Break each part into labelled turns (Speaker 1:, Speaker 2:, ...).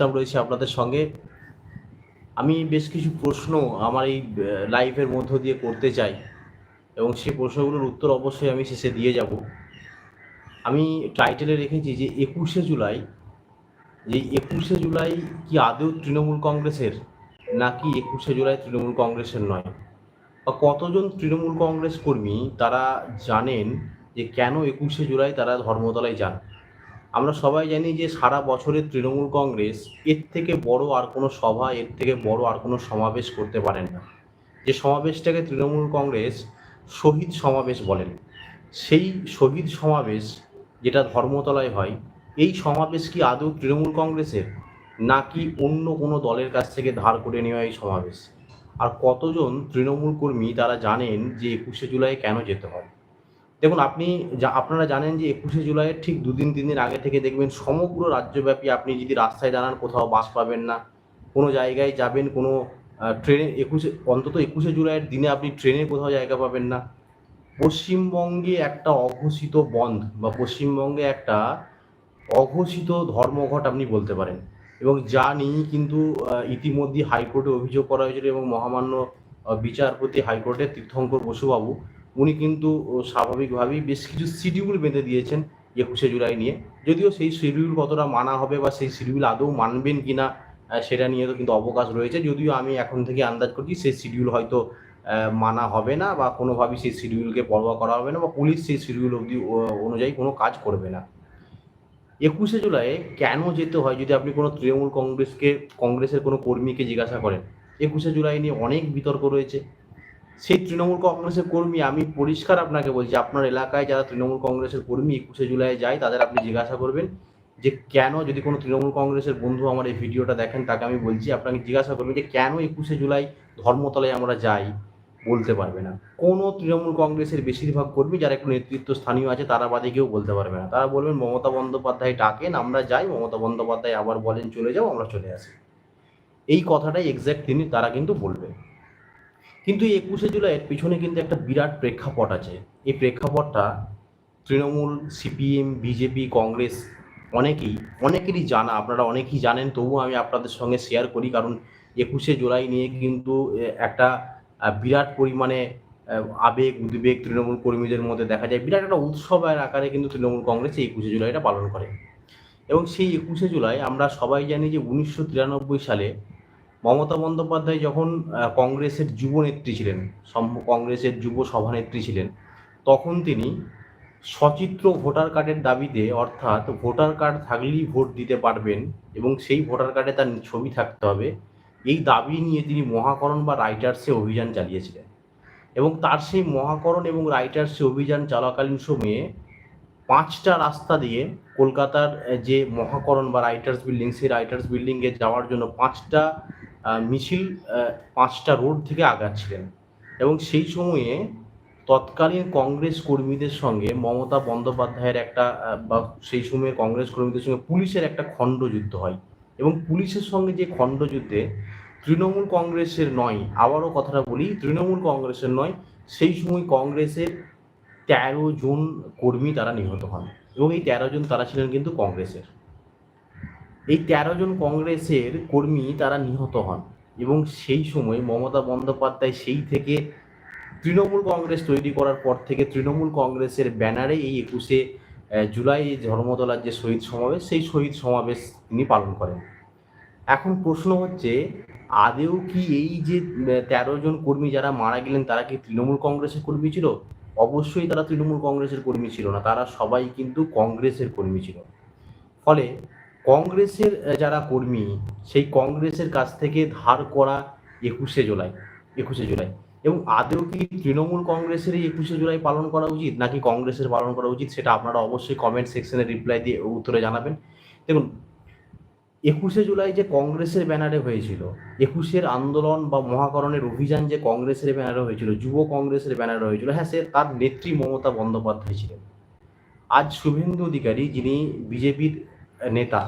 Speaker 1: ইসলাম রয়েছে আপনাদের সঙ্গে। আমি বেশ কিছু প্রশ্ন আমার এই লাইভের মধ্য দিয়ে করতে চাই এবং সেই প্রশ্নগুলোর উত্তর অবশ্যই আমি শেষে দিয়ে যাব। আমি টাইটেলে রেখেছি যে একুশে জুলাই, যে একুশে জুলাই কি আদৌ তৃণমূল কংগ্রেসের নাকি একুশে জুলাই তৃণমূল কংগ্রেসের নয়? বা কতজন তৃণমূল কংগ্রেস কর্মী তারা জানেন যে কেন একুশে জুলাই তারা ধর্মতলায় যান? আমরা সবাই জানি যে সারা বছরের তৃণমূল কংগ্রেস এর থেকে বড় আর কোনো সভা, এর থেকে বড় আর কোনো সমাবেশ করতে পারেন না। যে সমাবেশটাকে তৃণমূল কংগ্রেস শহীদ সমাবেশ বলেন সেই শহীদ সমাবেশ যেটা ধর্মতলায় হয়, এই সমাবেশ কি আদৌ তৃণমূল কংগ্রেসের? নাকি অন্য কোনো দলের কাছ থেকে ধার করে নেওয়া এই সমাবেশ? আর কতজন তৃণমূল কর্মী তারা জানেন যে একুশে জুলাই কেন যেতে হয়? দেখুন, আপনি যা, আপনারা জানেন যে একুশে জুলাইয়ের ঠিক দুদিন, তিন দিন আগে থেকে দেখবেন সমগ্র রাজ্যব্যাপী আপনি যদি রাস্তায় দাঁড়ান, কোথাও বাস পাবেন না, কোনো জায়গায় যাবেন, কোনো ট্রেনে, একুশে, অন্তত একুশে জুলাইয়ের দিনে আপনি ট্রেনে কোথাও জায়গা পাবেন না। পশ্চিমবঙ্গে একটা অঘোষিত বন্ধ বা পশ্চিমবঙ্গে একটা অঘোষিত ধর্মঘট আপনি বলতে পারেন। এবং যা নিয়ে কিন্তু ইতিমধ্যে হাইকোর্টে অভিযোগ করা হয়েছিল এবং মহামান্য বিচারপতি হাইকোর্টের তীর্থঙ্কর বসুবাবু উনি কিন্তু স্বাভাবিকভাবেই বেশ কিছু শিডিউল বেঁধে দিয়েছেন একুশে জুলাই নিয়ে। যদিও সেই শিডিউল কতটা মানা হবে বা সেই শিডিউল আদৌ মানবেন কিনা আহ, সেটা নিয়ে তো কিন্তু অবকাশ রয়েছে। যদিও আমি এখন থেকে আন্দাজ করছি সেই শিডিউল হয়তো মানা হবে না বা কোনোভাবেই সেই শিডিউলকে পরোয়া করা হবে না বা পুলিশ সেই শিডিউল অবধি অনুযায়ী কোনো কাজ করবে না। একুশে জুলাই কেন যেতে হয়? যদি আপনি কোনো তৃণমূল কংগ্রেসকে কংগ্রেসের কোনো কর্মীকে জিজ্ঞাসা করেন একুশে জুলাই নিয়ে অনেক বিতর্ক রয়েছে। সেই তৃণমূল কংগ্রেসের কর্মী, আমি পরিষ্কার আপনাকে বলছি, আপনার এলাকায় যারা তৃণমূল কংগ্রেসের কর্মী একুশে জুলাই যায়, তাদের আপনি জিজ্ঞাসা করবেন যে কেন যদি কোনো তৃণমূল কংগ্রেসের বন্ধু আমার এই ভিডিওটা দেখেন, তাকে আমি বলছি, আপনাকে জিজ্ঞাসা করবেন যে কেন একুশে জুলাই ধর্মতলায় আমরা যাই বলতে পারবে না। কোনো তৃণমূল কংগ্রেসের বেশিরভাগ কর্মী যারা একটু নেতৃত্ব স্থানীয় আছে, তারা বাদে কেউ বলতে পারবে না। তারা বলবেন, মমতা বন্দ্যোপাধ্যায় ডাকেন, আমরা যাই, মমতা বন্দ্যোপাধ্যায় আবার বলেন, চলে যাও, আমরা চলে আসি। এই কথাটাই এক্স্যাক্ট তিনি, তারা কিন্তু বলবে কিন্তু এই একুশে জুলাইয়ের পিছনে কিন্তু একটা বিরাট প্রেক্ষাপট আছে। এই প্রেক্ষাপটটা তৃণমূল, সিপিএম, বিজেপি, কংগ্রেস অনেকেই, অনেকেরই জানা, আপনারা অনেকেই জানেন, তবুও আমি আপনাদের সঙ্গে শেয়ার করি, কারণ একুশে জুলাই নিয়ে কিন্তু একটা বিরাট পরিমাণে আবেগ, উদ্বেগ তৃণমূল কর্মীদের মধ্যে দেখা যায়। বিরাট একটা উৎসবের আকারে কিন্তু তৃণমূল কংগ্রেস এই একুশে জুলাইটা পালন করে। এবং সেই একুশে জুলাই আমরা সবাই জানি যে উনিশশো তিরানব্বই সালে মমতা বন্দ্যোপাধ্যায় যখন কংগ্রেসের যুব নেত্রী ছিলেন কংগ্রেসের যুব সভানেত্রী ছিলেন, তখন তিনি সচিত্র ভোটার কার্ডের দাবিতে, অর্থাৎ ভোটার কার্ড থাকলেই ভোট দিতে পারবেন এবং সেই ভোটার কার্ডে তার ছবি থাকতে হবে, এই দাবি নিয়ে তিনি মহাকরণ বা রাইটার্সে অভিযান চালিয়েছিলেন। এবং তার সেই মহাকরণ এবং রাইটার্সে অভিযান চলাকালীন সময়ে পাঁচটা রাস্তা দিয়ে কলকাতার যে মহাকরণ বা রাইটার্স বিল্ডিং, সেই রাইটার্স বিল্ডিংয়ে যাওয়ার জন্য পাঁচটা মিছিল পাঁচটা রোড থেকে আগাচ্ছিলেন। এবং সেই সময়ে তৎকালীন কংগ্রেস কর্মীদের সঙ্গে মমতা বন্দ্যোপাধ্যায়ের একটা বা সেই সময়ে কংগ্রেস কর্মীদের সঙ্গে পুলিশের একটা খণ্ডযুদ্ধ হয়। এবং পুলিশের সঙ্গে যে খণ্ডযুদ্ধে তৃণমূল কংগ্রেসের নয়, আবারও কথাটা বলি, তৃণমূল কংগ্রেসের নয়, সেই সময় কংগ্রেসের তেরো জন কর্মী তারা নিহত হন। এবং এই তেরো জন তারা ছিলেন কিন্তু কংগ্রেসের। এই তেরো জন কংগ্রেসের কর্মী তারা নিহত হন এবং সেই সময় মমতা বন্দ্যোপাধ্যায় সেই থেকে তৃণমূল কংগ্রেস তৈরি করার পর থেকে তৃণমূল কংগ্রেসের ব্যানারে এই একুশে জুলাই ধর্মতলার যে শহীদ সমাবেশ, সেই শহীদ সমাবেশ তিনি পালন করেন। এখন প্রশ্ন হচ্ছে, আদেও কি এই যে তেরো জন কর্মী যারা মারা গেলেন, তারা কি তৃণমূল কংগ্রেসের কর্মী ছিল? অবশ্যই তারা তৃণমূল কংগ্রেসের কর্মী ছিল না, তারা সবাই কিন্তু কংগ্রেসের কর্মী ছিল। ফলে কংগ্রেসের যারা কর্মী, সেই কংগ্রেসের কাছ থেকে ধার করা একুশে জুলাই একুশে জুলাই। এবং আদেও কি তৃণমূল কংগ্রেসের এই একুশে জুলাই পালন করা উচিত, নাকি কংগ্রেসের পালন করা উচিত, সেটা আপনারা অবশ্যই কমেন্ট সেকশনে রিপ্লাই দিয়ে উত্তরে জানাবেন। দেখুন, একুশে জুলাই যে কংগ্রেসের ব্যানারে হয়েছিল, একুশের আন্দোলন বা মহাকরণের অভিযান যে কংগ্রেসের ব্যানারে হয়েছিল, যুব কংগ্রেসের ব্যানারে হয়েছিল হ্যাঁ সে তার নেত্রী মমতা বন্দ্যোপাধ্যায় ছিলেন। আজ শুভেন্দু অধিকারী, যিনি বিজেপির নেতা,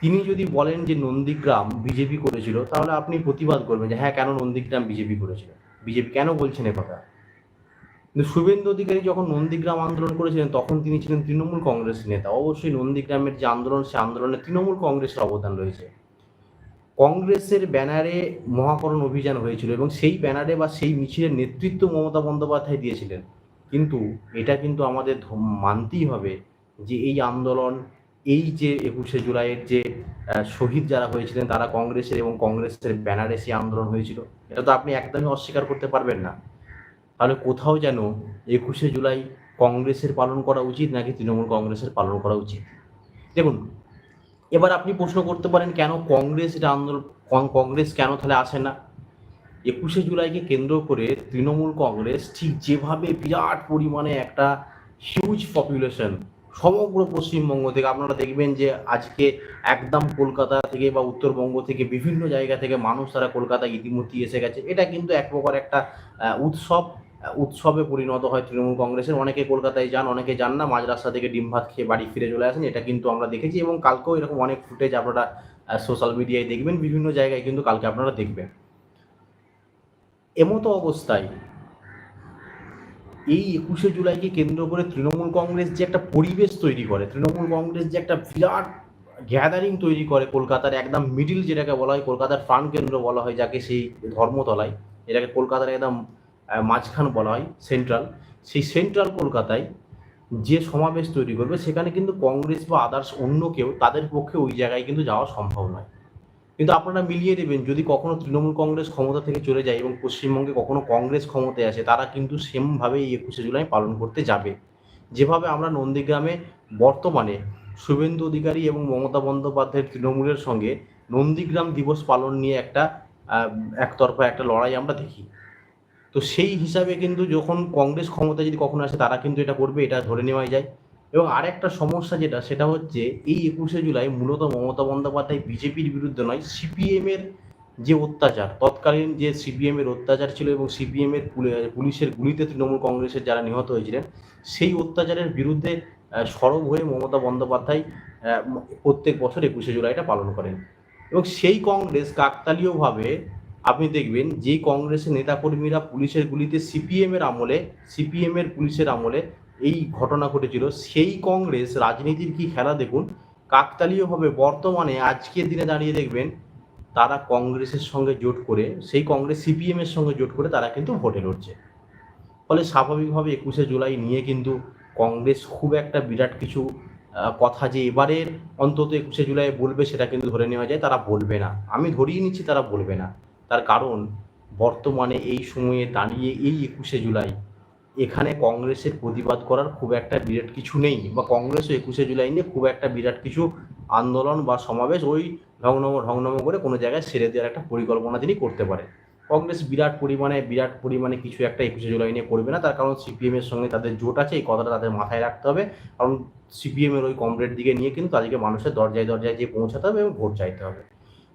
Speaker 1: তিনি যদি বলেন যে নন্দীগ্রাম বিজেপি করেছিল, তাহলে আপনি প্রতিবাদ করবেন যে হ্যাঁ কেন নন্দীগ্রাম বিজেপি করেছিল? বিজেপি কেন বলছেন কথা? কিন্তু শুভেন্দু অধিকারী যখন নন্দীগ্রাম আন্দোলন করেছিলেন, তখন তিনি ছিলেন তৃণমূল কংগ্রেস নেতা। অবশ্যই নন্দীগ্রামের যে আন্দোলন, সে আন্দোলনে তৃণমূল কংগ্রেসের অবদান রয়েছে। কংগ্রেসের ব্যানারে মহাকরণ অভিযান হয়েছিল এবং সেই ব্যানারে বা সেই মিছিলের নেতৃত্ব মমতা বন্দ্যোপাধ্যায় দিয়েছিলেন। কিন্তু এটা কিন্তু আমাদের মানতেই হবে যে এই আন্দোলন এই যে একুশে জুলাইয়ের যে শহীদ যারা হয়েছিলেন তারা কংগ্রেসের এবং কংগ্রেসের ব্যানারে আন্দোলন হয়েছিল। এটা তো আপনি একদমই অস্বীকার করতে পারবেন না। তাহলে কোথাও যেন একুশে জুলাই কংগ্রেসের পালন করা উচিত নাকি তৃণমূল কংগ্রেসের পালন করা উচিত? দেখুন, এবার আপনি প্রশ্ন করতে পারেন, কেন কংগ্রেস এটা আন্দোলন কংগ্রেস কেন তাহলে আসে না? একুশে জুলাইকে কেন্দ্র করে তৃণমূল কংগ্রেস ঠিক যেভাবে বিরাট পরিমাণে একটা হিউজ পপুলেশন সমগ্র পশ্চিমবঙ্গ থেকে আপনারা দেখবেন যে আজকে একদম কলকাতা থেকে বা উত্তরবঙ্গ থেকে বিভিন্ন জায়গা থেকে মানুষ তারা কলকাতায় ইতিমধ্যে এসে গেছে। এটা কিন্তু এক প্রকার একটা উৎসব। উৎসবে পরিণত হয় তৃণমূল কংগ্রেসের। অনেকে কলকাতায় যান, অনেকে যান না। মাঝ রাস্তা থেকে ডিম ভাত খেয়ে বাড়ি ফিরে চলে আসেন। এটা কিন্তু আমরা দেখেছি এবং কালকেও এরকম অনেক ফুটেজ আপনারা সোশ্যাল মিডিয়ায় দেখবেন। বিভিন্ন জায়গায় কিন্তু কালকে আপনারা দেখবেন। এমতো অবস্থায় এই একুশে জুলাইকে কেন্দ্র করে তৃণমূল কংগ্রেস যে একটা পরিবেশ তৈরি করে, তৃণমূল কংগ্রেস যে একটা বিরাট গ্যাদারিং তৈরি করে কলকাতার একদম মিডিল যেটাকে বলা হয়, কলকাতার প্রাণ কেন্দ্র বলা হয় যাকে সেই ধর্মতলায়, এটাকে কলকাতার একদম মাঝখান বলা হয় সেন্ট্রাল সেই সেন্ট্রাল কলকাতায় যে সমাবেশ তৈরি করবে, সেখানে কিন্তু কংগ্রেস বা আদার্স অন্য কেউ, তাদের পক্ষে ওই জায়গায় কিন্তু যাওয়া সম্ভব নয়। কিন্তু আপনারা মিলিয়ে দেবেন যদি কখনো তৃণমূল কংগ্রেস ক্ষমতা থেকে চলে যায় এবং পশ্চিমবঙ্গে কখনো কংগ্রেস ক্ষমতায় আসে, তারা কিন্তু সেমভাবে এই একুশে জুলাই পালন করতে যাবে। যেভাবে আমরা নন্দীগ্রামে বর্তমানে শুভেন্দু অধিকারী এবং মমতা বন্দ্যোপাধ্যায়ের তৃণমূলের সঙ্গে নন্দীগ্রাম দিবস পালন নিয়ে একটা একতরফা একটা লড়াই আমরা দেখি। তো সেই হিসাবে কিন্তু যখন কংগ্রেস ক্ষমতা যদি কখনো আসে, তারা কিন্তু এটা করবে, এটা ধরে নেওয়াই যায়। এবং আরেকটা সমস্যা যেটা, সেটা হচ্ছে এই একুশে জুলাই মূলত মমতা বন্দ্যোপাধ্যায় বিজেপির বিরুদ্ধে নয় সিপিএম এর যে অত্যাচার, তৎকালীন যে সিপিএম এর অত্যাচার ছিল এবং সিপিএম এর পুলি- পুলিশের গুলিতে তৃণমূল কংগ্রেসের যারা নিহত হয়েছিলেন, সেই অত্যাচারের বিরুদ্ধে সরব হয়ে মমতা বন্দ্যোপাধ্যায় প্রত্যেক বছর একুশে জুলাইটা পালন করেন। এবং সেই কংগ্রেস কাকতালীয়ভাবে আপনি দেখবেন, যেই কংগ্রেসের নেতাকর্মীরা পুলিশের গুলিতে সিপিএম এর আমলে সিপিএম এর পুলিশের আমলে এই ঘটনা ঘটেছিল। সেই কংগ্রেস রাজনীতির কি খেলা দেখুন? কাকতালীয়ভাবে বর্তমানে আজকের দিনে দাঁড়িয়ে দেখবেন, তারা কংগ্রেসের সঙ্গে জোট করে, সেই কংগ্রেস সিপিএম এর সঙ্গে জোট করে তারা কিন্তু ভোটে লড়ছে। ফলে স্বাভাবিকভাবে একুশে জুলাই নিয়ে কিন্তু কংগ্রেস খুব একটা বিরাট কিছু কথা যে এবারের অন্তত একুশে জুলাই বলবে সেটা কিন্তু ধরে নেওয়া যায়, তারা বলবে না। আমি ধরিয়ে নিচ্ছি তারা বলবে না। তার কারণ, বর্তমানে এই সময়ে দাঁড়িয়ে এই একুশে জুলাই এখানে কংগ্রেসের প্রতিবাদ করার খুব একটা বিরাট কিছু নেই বা কংগ্রেসও একুশে জুলাই নিয়ে খুব একটা বিরাট কিছু আন্দোলন বা সমাবেশ ওই ঢংনম ঢংনম করে কোনো জায়গায় সেরে দেওয়ার একটা পরিকল্পনা তিনি করতে পারে কংগ্রেস বিরাট পরিমাণে বিরাট পরিমাণে কিছু একটা একুশে জুলাই নিয়ে করবে না, তার কারণ সিপিএমের সঙ্গে তাদের জোট আছে, এই কথাটা তাদের মাথায় রাখতে হবে। কারণ সিপিএমের ওই কমরেড দিকে নিয়ে কিন্তু তাদেরকে মানুষের দরজায় দরজায় যেয়ে পৌঁছাতে হবে এবং ভোট চাইতে হবে।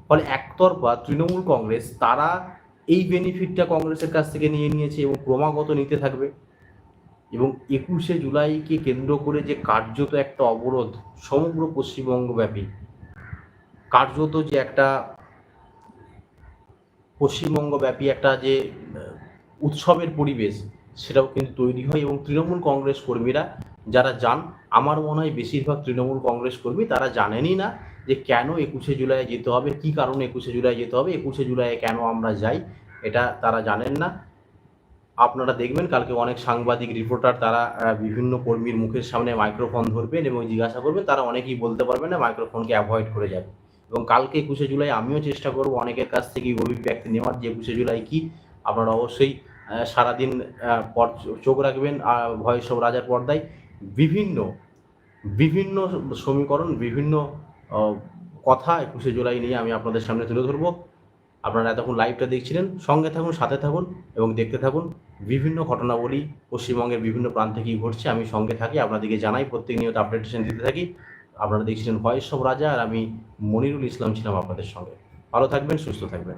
Speaker 1: ফলে একতরফা তৃণমূল কংগ্রেস, তারা এই বেনিফিটটা কংগ্রেসের কাছ থেকে নিয়ে নিয়েছে এবং ক্রমাগত নিতে থাকবে। এবং একুশে জুলাইকে কেন্দ্র করে যে কার্যত একটা অবরোধ সমগ্র পশ্চিমবঙ্গব্যাপী, কার্যত যে একটা পশ্চিমবঙ্গব্যাপী একটা যে উৎসবের পরিবেশ, সেটাও কিন্তু তৈরি হয় এবং তৃণমূল কংগ্রেস কর্মীরা যারা যান, আমার মনে হয় বেশিরভাগ তৃণমূল কংগ্রেস কর্মী তারা জানেনই না যে কেন একুশে জুলাই যেতে হবে, কি কারণে একুশে জুলাই যেতে হবে, একুশে জুলাই কেন আমরা যাই, এটা তারা জানেন না। আপনারা দেখবেন, কালকে অনেক সাংবাদিক রিপোর্টার তারা বিভিন্ন কর্মীর মুখের সামনে মাইক্রোফোন ধরবেন এবং জিজ্ঞাসা করবেন, তারা অনেকেই বলতে পারবেন না মাইক্রোফোনকে অ্যাভয়েড করে যাবে। এবং কালকে একুশে জুলাই আমিও চেষ্টা করব অনেকের কাছ থেকে অভিব্যক্তি নেওয়ার যে একুশে জুলাই কি, আপনারা অবশ্যই সারাদিন পর চোখ রাখবেন ভয়েস অফ রাজার পর্দায়। বিভিন্ন বিভিন্ন সমীকরণ, বিভিন্ন কথা একুশে জুলাই নিয়ে আমি আপনাদের সামনে তুলে ধরবো। আপনারা এতক্ষণ লাইভটা দেখছিলেন, সঙ্গে থাকুন, সাথে থাকুন এবং দেখতে থাকুন বিভিন্ন ঘটনাবলী পশ্চিমবঙ্গের বিভিন্ন প্রান্তে কী ঘটছে। আমি সঙ্গে থাকি, আপনাদেরকে জানাই, প্রত্যেক নিয়ত আপডেটেশন দিতে থাকি। আপনারা দেখছিলেন ভয়েস অফ রাজা আর আমি মনিরুল ইসলাম ছিলাম আপনাদের সঙ্গে। ভালো থাকবেন, সুস্থ থাকবেন।